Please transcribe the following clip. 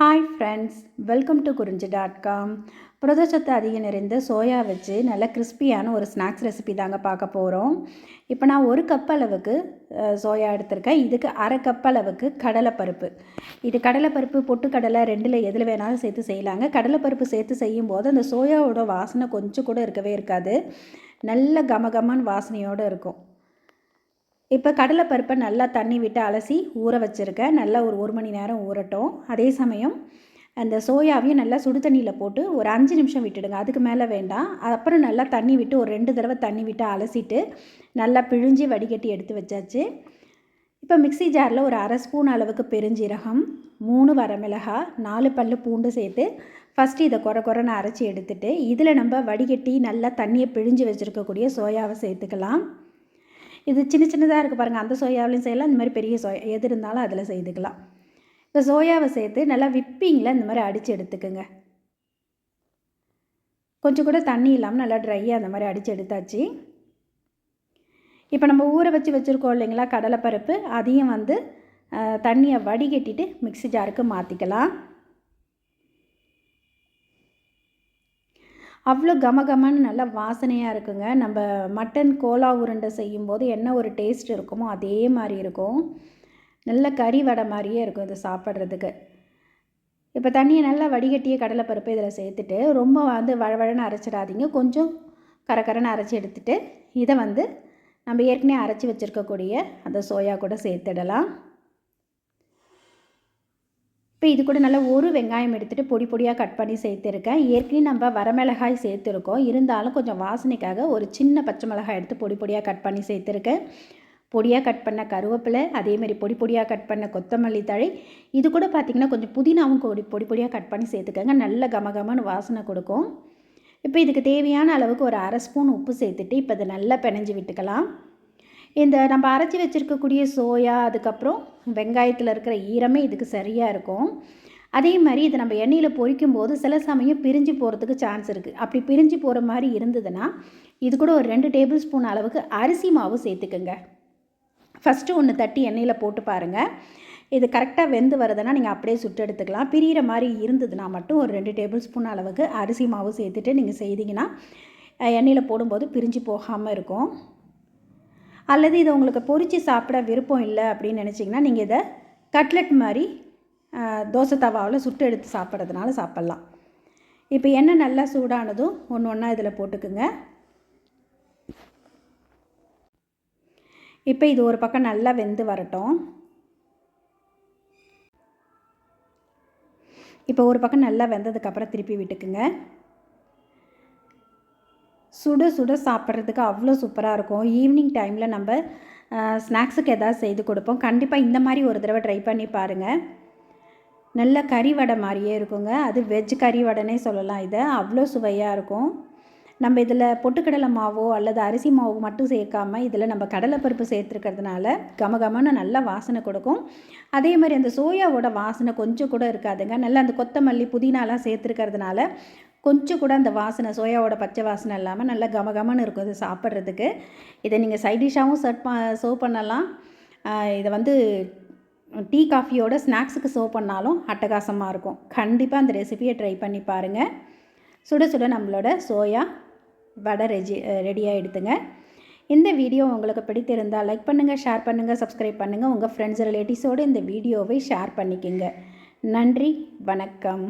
Hi friends welcome to Kurinji dot com புரதச்சத்து அதிகம் நிறைந்த சோயா வச்சு நல்ல கிறிஸ்பியான ஒரு ஸ்நாக்ஸ் ரெசிபி தாங்க பார்க்க போகிறோம் இப்போ நான் ஒரு கப் அளவுக்கு சோயா எடுத்திருக்கேன். இதுக்கு அரை கப் அளவுக்கு கடலைப்பருப்பு. இது கடலைப்பருப்பு பொட்டுக்கடலை ரெண்டில் எதில் வேணாலும் சேர்த்து செய்யலாங்க. கடலைப்பருப்பு சேர்த்து செய்யும்போது அந்த சோயாவோட வாசனை கொஞ்சம் கூட இருக்கவே இருக்காது. நல்ல கமகமான வாசனையோடு இருக்கும். இப்போ கடலைப்பருப்பை நல்லா தண்ணி விட்டு அலசி ஊற வச்சுருக்கேன் நல்லா ஒரு ஒரு மணி நேரம் ஊறட்டும். அதே சமயம் அந்த சோயாவையும் நல்லா சுடு தண்ணியில் போட்டு ஒரு அஞ்சு நிமிஷம் விட்டுடுங்க. அதுக்கு மேலே வேண்டாம். அப்புறம் நல்லா தண்ணி விட்டு ஒரு ரெண்டு தடவை தண்ணி விட்டு அலசிட்டு நல்லா பிழிஞ்சு வடிகட்டி எடுத்து வச்சாச்சு. இப்போ மிக்ஸி ஜாரில் ஒரு அரை ஸ்பூன் அளவுக்கு பெருஞ்சீரகம் மூணு வரமிளகாய் நாலு பல்லு பூண்டு சேர்த்து ஃபஸ்ட்டு இதை குறை குறைன்னு அரைச்சி எடுத்துட்டு இதில் நம்ம வடிகட்டி நல்லா தண்ணியை பிழிஞ்சு வச்சுருக்கக்கூடிய சோயாவை சேர்த்துக்கலாம். இது சின்ன சின்னதாக இருக்குது பாருங்கள் அந்த சோயாவிலையும் செய்யலாம். இந்த மாதிரி பெரிய சோயா எது இருந்தாலும் அதில் செய்துக்கலாம். இப்போ சோயாவை சேர்த்து நல்லா விப்பிங்கில் இந்த மாதிரி அடித்து எடுத்துக்கோங்க. கொஞ்சம் கூட தண்ணி இல்லாமல் நல்லா ட்ரையாக அந்த மாதிரி அடித்து எடுத்தாச்சு. இப்போ நம்ம ஊற வச்சு வச்சுருக்கோம் இல்லைங்களா கடலைப்பருப்பு. அதையும் வந்து தண்ணியை வடிகட்டிட்டு மிக்ஸி ஜாருக்கு மாற்றிக்கலாம் அவ்வளோ கமகமன்னு நல்லா வாசனையாக இருக்குங்க. நம்ம மட்டன் கோலா உருண்டை செய்யும்போது என்ன ஒரு டேஸ்ட் இருக்குமோ அதே மாதிரி இருக்கும். நல்ல கறி வடை மாதிரியே இருக்கும் இது சாப்பிட்றதுக்கு. இப்போ தண்ணியை நல்லா வடிகட்டிய கடலைப்பருப்பு இதில் சேர்த்துட்டு ரொம்ப வந்து வழவழன்னு அரைச்சிடாதீங்க. கொஞ்சம் கரகரன்னு அரைச்சி எடுத்துட்டு இதை வந்து நம்ம ஏற்கனவே அரைச்சி வச்சுருக்கக்கூடிய அந்த சோயா கூட சேர்த்துடலாம். இப்போ இது கூட நல்லா ஒரு வெங்காயம் எடுத்துகிட்டு பொடி பொடியாக கட் பண்ணி சேர்த்துருக்கேன். ஏற்கனவே நம்ம வரமிளகாய் சேர்த்துருக்கோம். இருந்தாலும் கொஞ்சம் வாசனைக்காக ஒரு சின்ன பச்சை மிளகாய் எடுத்து பொடி பொடியாக கட் பண்ணி சேர்த்துருக்கேன். பொடியாக கட் பண்ண கருவேப்பிலை அதேமாரி பொடி பொடியாக கட் பண்ண கொத்தமல்லி தழை. இது கூட பார்த்திங்கன்னா கொஞ்சம் புதினாவும் பொடி பொடி பொடியாக கட் பண்ணி சேர்த்துக்கோங்க. நல்ல கமகமன்னு வாசனை கொடுக்கும். இப்போ இதுக்கு தேவையான அளவுக்கு ஒரு அரை ஸ்பூன் உப்பு சேர்த்துட்டு இப்போ இதை நல்லா பிணைஞ்சு விட்டுக்கலாம். இந்த நம்ம அரைச்சி வச்சுருக்கக்கூடிய சோயா அதுக்கப்புறம் வெங்காயத்தில் இருக்கிற ஈரமே இதுக்கு சரியாக இருக்கும். அதே மாதிரி இதை நம்ம எண்ணெயில் பொரிக்கும் போது சில சமயம் பிரிஞ்சு போகிறதுக்கு சான்ஸ் இருக்குது அப்படி பிரிஞ்சு போகிற மாதிரி இருந்ததுன்னா இது கூட ஒரு ரெண்டு டேபிள் ஸ்பூன் அளவுக்கு அரிசி மாவு சேர்த்துக்குங்க. ஃபஸ்ட்டு ஒன்று தட்டி எண்ணெயில் போட்டு பாருங்கள் இது கரெக்டாக வெந்து வருதுன்னா நீங்கள் அப்படியே சுட்டு எடுத்துக்கலாம். பிரியிற மாதிரி இருந்ததுன்னா மட்டும் ஒரு ரெண்டு டேபிள் ஸ்பூன் அளவுக்கு அரிசி மாவு சேர்த்துட்டு நீங்கள் செய்தீங்கன்னா எண்ணெயில் போடும்போது பிரிஞ்சு போகாமல் இருக்கும். அல்லது இதை உங்களுக்கு பொரித்து சாப்பிட விருப்பம் இல்லை அப்படின்னு நினச்சிங்கன்னா நீங்கள் இதை கட்லெட் மாதிரி தோசை தவாவில் சுட்டு எடுத்து சாப்பிட்றதுனால சாப்பிட்லாம். இப்போ எண்ணெய் நல்லா சூடானதும் ஒன்று ஒன்றா இதில் போட்டுக்குங்க. இப்போ இது ஒரு பக்கம் நல்லா வெந்து வரட்டும். இப்போ ஒரு பக்கம் நல்லா வெந்ததுக்கப்புறம் திருப்பி விட்டுக்குங்க. சுட சுட சாப்பிட்றதுக்கு அவ்வளோ சூப்பராக இருக்கும். ஈவினிங் டைமில் நம்ம ஸ்நாக்ஸுக்கு எதாவது செய்து கொடுப்போம். கண்டிப்பாக இந்த மாதிரி ஒரு தடவை ட்ரை பண்ணி பாருங்கள் நல்ல கறி வடை மாதிரியே இருக்குங்க. அது வெஜ் கறி வடைனே சொல்லலாம் இதை. அவ்வளோ சுவையாக இருக்கும். நம்ம இதில் பொட்டுக்கடலை மாவோ அல்லது அரிசி மாவோ மட்டும் சேர்க்காம இதில் நம்ம கடலைப்பருப்பு சேர்த்துருக்கிறதுனால கமகமன்னு நல்ல வாசனை கொடுக்கும். அதே மாதிரி அந்த சோயாவோட வாசனை கொஞ்சம் கூட இருக்காதுங்க. நல்லா அந்த கொத்தமல்லி புதினாலாம் சேர்த்துருக்கிறதுனால கொஞ்சம் கூட அந்த வாசனை சோயாவோட பச்சை வாசனை இல்லாமல் நல்லா கமகமன்னு இருக்கும் இது சாப்பிட்றதுக்கு. இதை நீங்கள் சைட் டிஷ்ஷாகவும் சர்வ் ப சர்வ் பண்ணலாம். இதை வந்து டீ காஃபியோட ஸ்நாக்ஸுக்கு சர்வ் பண்ணாலும் அட்டகாசமாக இருக்கும். கண்டிப்பாக அந்த ரெசிபியை ட்ரை பண்ணி பாருங்கள் சுட சுட நம்மளோட சோயா வடை ரெஜி ரெடியாக எடுத்துங்க. இந்த வீடியோ உங்களுக்கு பிடித்திருந்தால் லைக் பண்ணுங்கள் ஷேர் பண்ணுங்கள் சப்ஸ்கிரைப் பண்ணுங்கள் உங்கள் ஃப்ரெண்ட்ஸ் ரிலேட்டிவ்ஸோடு இந்த வீடியோவை ஷேர் பண்ணிக்கோங்க. நன்றி வணக்கம்.